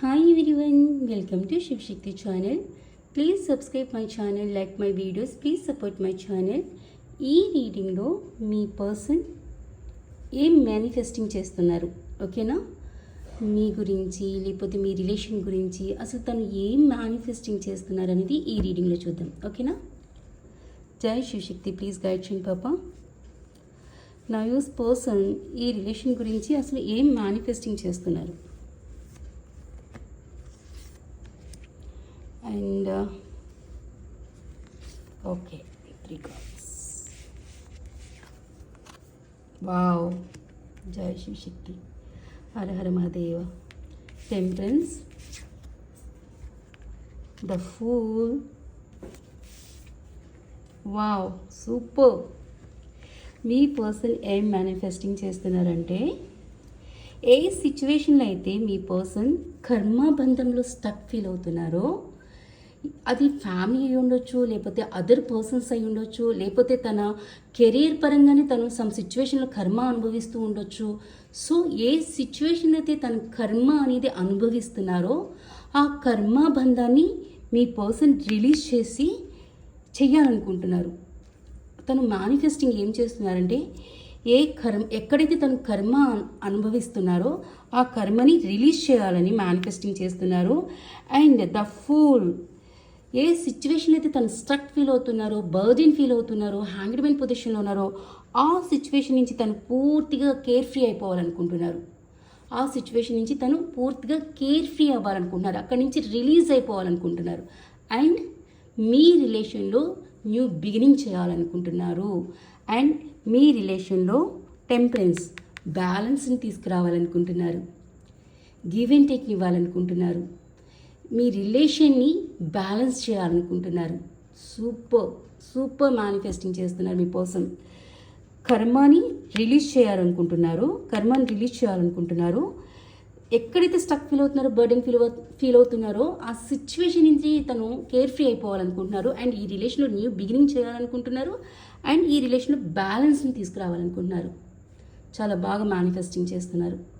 Hi everyone welcome to Shivashakti channel please subscribe my channel like my videos please support my channel ఈ రీడింగ్లో మీ person ఏం manifesting చేస్తున్నారు ఓకేనా మీ గురించి లేకపోతే మీ రిలేషన్ గురించి అసలు తను ఏం మేనిఫెస్టింగ్ చేస్తున్నారు అనేది ఈ రీడింగ్లో చూద్దాం ఓకేనా జై శివశక్తి ప్లీజ్ గైడ్ చేయండి పాప నా యూస్ పర్సన్ ఈ రిలేషన్ గురించి అసలు ఏం మేనిఫెస్టింగ్ చేస్తున్నారు? And okay three cards wow జయ శివశక్తి హర హర Mahadeva. Temperance the fool wow super. Me person ఏం మేనిఫెస్టింగ్ చేస్తున్నారంటే ఏ సిచ్యువేషన్లో అయితే మీ పర్సన్ కర్మబంధంలో స్టక్ ఫీల్ అవుతున్నారో అది ఫ్యామిలీ అయి ఉండొచ్చు లేకపోతే అదర్ పర్సన్స్ అయి ఉండొచ్చు లేకపోతే తన కెరీర్ పరంగానే తను సమ్ సిచ్యువేషన్లో కర్మ అనుభవిస్తూ ఉండొచ్చు. సో ఏ సిచ్యువేషన్ అయితే తన కర్మ అనేది అనుభవిస్తున్నారో ఆ కర్మ బంధాన్ని మీ పర్సన్ రిలీజ్ చేసి చెయ్యాలనుకుంటున్నారు. తను మేనిఫెస్టింగ్ ఏం చేస్తున్నారంటే ఏ కర్మ ఎక్కడైతే తను కర్మ అనుభవిస్తున్నారో ఆ కర్మని రిలీజ్ చేయాలని మేనిఫెస్టింగ్ చేస్తున్నారు. అండ్ ద ఫూల్ ఏ సిచ్యువేషన్ అయితే తను స్ట్రక్ ఫీల్ అవుతున్నారో బర్డెన్ ఫీల్ అవుతున్నారో హ్యాంగ్డ్మెన్ పొజిషన్లో ఉన్నారో ఆ సిచ్యువేషన్ నుంచి తను పూర్తిగా కేర్ ఫ్రీ అయిపోవాలనుకుంటున్నారు. ఆ సిచ్యువేషన్ నుంచి తను పూర్తిగా కేర్ ఫ్రీ అవ్వాలనుకుంటున్నారు. అక్కడి నుంచి రిలీజ్ అయిపోవాలనుకుంటున్నారు. అండ్ మీ రిలేషన్లో న్యూ బిగినింగ్ చేయాలనుకుంటున్నారు. అండ్ మీ రిలేషన్లో టెంపరెన్స్ బ్యాలెన్స్ని తీసుకురావాలనుకుంటున్నారు. గివ్ అండ్ టేక్ని ఇవ్వాలనుకుంటున్నారు. మీ రిలేషన్ని బ్యాలెన్స్ చేయాలనుకుంటున్నారు. సూపర్ సూపర్ మేనిఫెస్టింగ్ చేస్తున్నారు మీ కోసం కర్మని రిలీజ్ చేయాలనుకుంటున్నారు. కర్మని రిలీజ్ చేయాలనుకుంటున్నారు. ఎక్కడైతే స్టక్ ఫీల్ అవుతున్నారో బర్డెన్ ఫీల్ ఫీల్ అవుతున్నారో ఆ సిచ్యువేషన్ నుంచి తను కేర్ ఫ్రీ అయిపోవాలనుకుంటున్నారు. అండ్ ఈ రిలేషన్లో న్యూ బిగినింగ్ చేయాలనుకుంటున్నారు. అండ్ ఈ రిలేషన్లో బ్యాలెన్స్ని తీసుకురావాలనుకుంటున్నారు. చాలా బాగా మేనిఫెస్టింగ్ చేస్తున్నారు.